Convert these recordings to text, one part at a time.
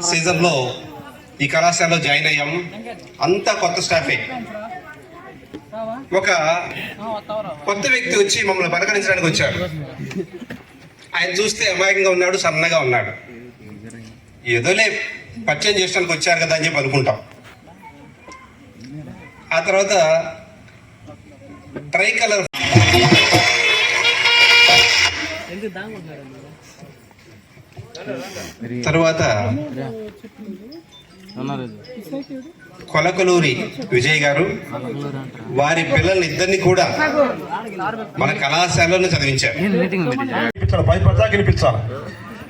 సీజన్లో ఈ కళాశాలలో జాయిన్ అయ్యాం. అంతా కొత్త స్టాఫే. ఒక కొత్త వ్యక్తి వచ్చి మమ్మల్ని పలకరించడానికి వచ్చాడు. ఆయన చూస్తే అమాయకంగా ఉన్నాడు సన్నగా ఉన్నాడు. ఏదోలే పరిచయం చేయడానికి వచ్చారు కదా అని చెప్పి అనుకుంటాం. ఆ తర్వాత ట్రై కలర్ తర్వాత కొలకలూరి విజయ్ గారు వారి పిల్లల్ని ఇద్దరిని కూడా మన కళాశాలలో చదివించారు. వినిపించాలి పది వినిపించాలి.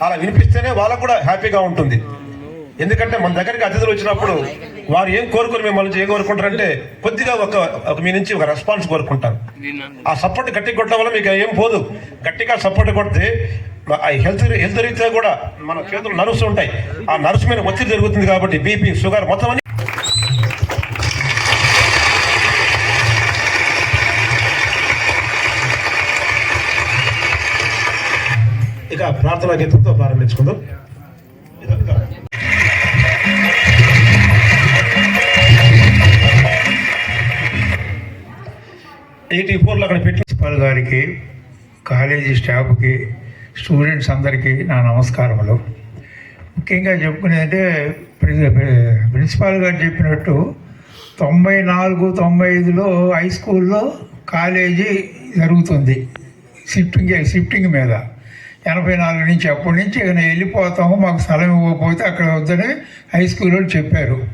అలా వినిపిస్తేనే వాళ్ళకు కూడా హ్యాపీగా ఉంటుంది. ఎందుకంటే మన దగ్గరికి అతిథులు వచ్చినప్పుడు వారు ఏం కోరుకుని మిమ్మల్ని నుంచి ఏం కోరుకుంటారంటే కొద్దిగా ఒక ఒక మీ నుంచి ఒక రెస్పాన్స్ కోరుకుంటారు. ఆ సపోర్ట్ గట్టిగా కొట్టడం వల్ల మీకు ఏం పోదు. గట్టిగా సపోర్ట్ కొడితే హెల్త్ హెల్త్ రీత్యా కూడా మన చేతులు నర్వ్స్ ఉంటాయి. ఆ నర్వ్స్ మీద ఒత్తిడి జరుగుతుంది కాబట్టి బీపీ షుగర్ మొత్తం అన్ని ఇక ప్రార్థనా గీతంతో ప్రారంభించుకుందాం. ఎయిటీ ఫోర్లో అక్కడ పెట్టిన గారికి కాలేజీ స్టాఫ్కి స్టూడెంట్స్ అందరికీ నా నమస్కారములు. ముఖ్యంగా చెప్పుకునేదంటే ప్రిన్సిపాల్ గారు చెప్పినట్టు తొంభై నాలుగు తొంభై ఐదులో హై స్కూల్లో కాలేజీ జరుగుతుంది. షిఫ్టింగ్ షిఫ్టింగ్ మీద. ఎనభై నాలుగు నుంచి అప్పటి నుంచి ఇక నేను వెళ్ళిపోతాము మాకు స్థలం ఇవ్వకపోతే అక్కడ వద్దని హై స్కూల్లో చెప్పారు.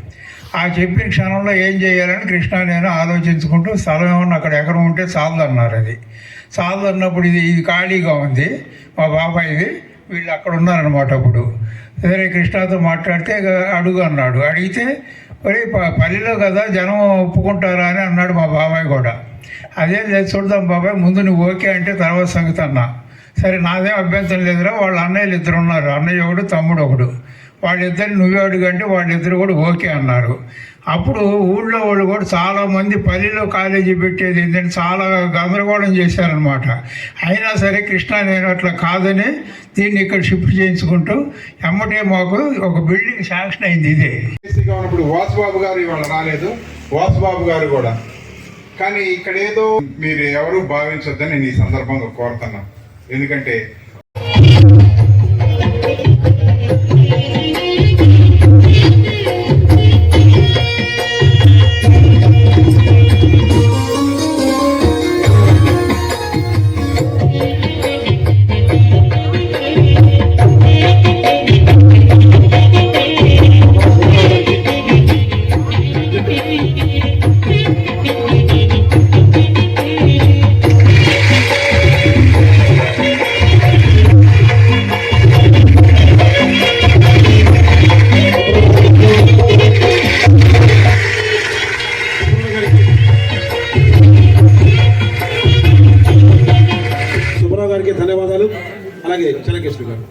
ఆ చెప్పిన క్షణంలో ఏం చేయాలని కృష్ణ నేను ఆలోచించుకుంటూ స్థలం ఏమన్నా అక్కడ ఎకరం ఉంటే చాలదన్నారు అది. చాలదన్నప్పుడు ఇది ఇది ఖాళీగా ఉంది మా బాబాయిది వీళ్ళు అక్కడ ఉన్నారనమాట అప్పుడు. వేరే కృష్ణతో మాట్లాడితే ఇక అడుగు అన్నాడు. అడిగితే ఒరే పల్లెలో కదా జనం ఒప్పుకుంటారా అని అన్నాడు మా బాబాయ్ కూడా. అదే లేదు చూద్దాం బాబాయ్ ముందు నువ్వు ఓకే అంటే తర్వాత సంగతి అన్నా. సరే నాదేం అభ్యంతరం లేదురా వాళ్ళ అన్నయ్యలు ఇద్దరు ఉన్నారు. అన్నయ్య ఒకడు తమ్ముడు ఒకడు. వాళ్ళిద్దరు నువ్వే అడుగంటే వాళ్ళిద్దరు కూడా ఓకే అన్నారు. అప్పుడు ఊళ్ళో వాళ్ళు కూడా చాలామంది పల్లెలో కాలేజీ పెట్టేది ఏంటంటే చాలా గందరగోళం చేశారనమాట అయినా సరే కృష్ణ నేను అట్లా కాదని దీన్ని ఇక్కడ షిఫ్ట్ చేయించుకుంటూ ఎమ్మటే మాకు ఒక బిల్డింగ్ శాంక్షన్ అయింది ఇదే. ఎస్సీగా ఉన్నప్పుడు వాసుబాబు గారు ఇవాళ రాలేదు. వాసుబాబు గారు కూడా. కానీ ఇక్కడ ఏదో మీరు ఎవరు భావించొద్దని నేను ఈ సందర్భంగా కోరుతున్నాను. ఎందుకంటే రామారావు గారికి ధన్యవాదాలు. అలాగే చలకేశ్వరి గారు.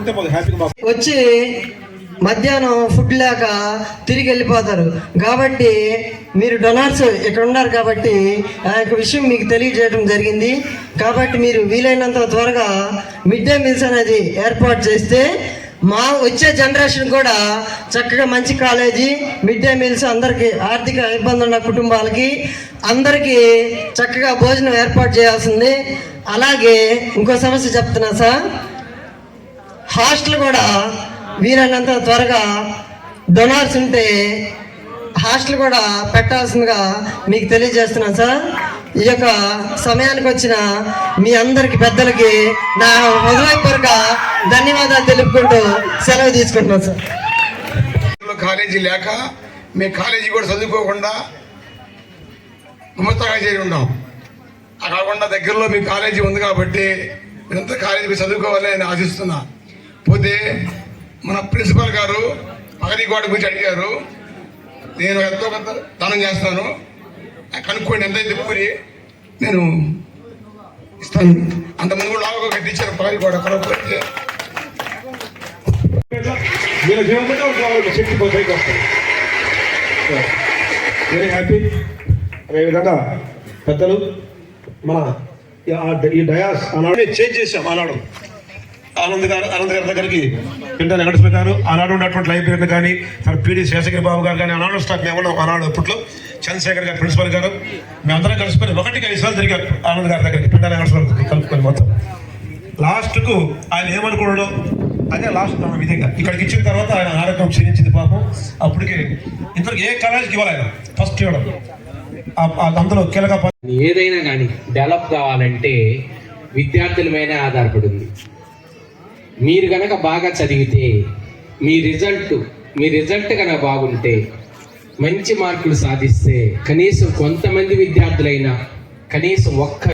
ఉంటే మాకు హ్యాపీగా వచ్చి మధ్యాహ్నం ఫుడ్ లేక తిరిగి వెళ్ళిపోతారు. కాబట్టి మీరు డొనార్స్ ఇక్కడ ఉన్నారు కాబట్టి ఆ యొక్క విషయం మీకు తెలియజేయడం జరిగింది. కాబట్టి మీరు వీలైనంత త్వరగా మిడ్ డే మీల్స్ అనేది ఏర్పాటు చేస్తే మా వచ్చే జనరేషన్ కూడా చక్కగా మంచి కాలేజీ మిడ్ డే మీల్స్ అందరికీ ఆర్థిక ఇబ్బంది ఉన్న కుటుంబాలకి అందరికీ చక్కగా భోజనం ఏర్పాటు చేయాల్సింది. అలాగే ఇంకో సమస్య చెప్తున్నా సార్. హాస్టల్ కూడా వీలైనంత త్వరగా డొనార్స్ ఉంటే హాస్టల్ కూడా పెట్టాల్సిందిగా మీకు తెలియజేస్తున్నాను సార్. ఈ యొక్క సమయానికి వచ్చిన మీ అందరికి పెద్దలకి నా హృదయపూర్వక ధన్యవాదాలు తెలుపుకుంటూ సెలవు తీసుకుంటున్నాను సార్. కాలేజీ లేక మేము కాలేజీ కూడా చదువుకోకుండా గుమస్తాగా చేరి ఉన్నాం. ఆ కాకుండా దగ్గరలో మీ కాలేజీ ఉంది కాబట్టి మీరంతా కాలేజీకి చదువుకోవాలని నేను ఆశిస్తున్నాను పోతే మన ప్రిన్సిపల్ గారు పగటి గోడ గురించి అడిగారు. నేను ఎంతో కొంత దానం చేస్తాను. కనుక్కోండి ఎంత అయితే కూరి నేను ఇస్తాను. అంత ముందు కూడా లాగా కట్టించారు పగటి గోడ మీరు జీవంతో వాళ్ళకి శక్తి పైకి వస్తుంది వెరీ హ్యాపీ అదేవిధంగా పెద్దలు మన ఈ- డయాస్ ఆనాడు చేంజ్ చేశాం ఆనాడు. ఆనంద్ గారు ఆనంద్ గారి దగ్గరికి పిండా వెంకటేశ్వర గారు ఆనాడు ఉన్నటువంటి లైబ్రరీని కానీ సార్ పీడి శేషగిరి బాబు గారు కానీ ఆనాడు స్టాక్ మేము ఉన్నాం ఆనాడు అప్పట్లో. చంద్రశేఖర్ గారు ప్రిన్సిపల్ గారు. మేమందరం కలిసిపోయి ఒకటికి ఐదు సార్లు తిరిగారు ఆనంద్ గారి దగ్గరికి. పిండా వెంకటేశ్వర గారు కలుపుకొని మొత్తం. లాస్ట్కు ఆయన ఏమనుకోవడం అదే లాస్ట్ మన విధంగా. ఇక్కడికి ఇచ్చిన తర్వాత ఆయన ఆరోగ్యం క్షీణించింది పాపం. అప్పటికి ఇంతవరకు ఏ కాలేజీకి ఇవ్వాలి ఆయన. ఫస్ట్ ఇవ్వడం. ఆ- అందులో కీలక ఏదైనా కానీ డెవలప్ కావాలంటే విద్యార్థుల మీద ఆధారపడి ఉంది. మీరు కనుక బాగా చదివితే మీ రిజల్ట్ మీ రిజల్ట్ కనుక బాగుంటే మంచి మార్కులు సాధిస్తే కనీసం కొంతమంది విద్యార్థులైనా కనీసం ఒక్క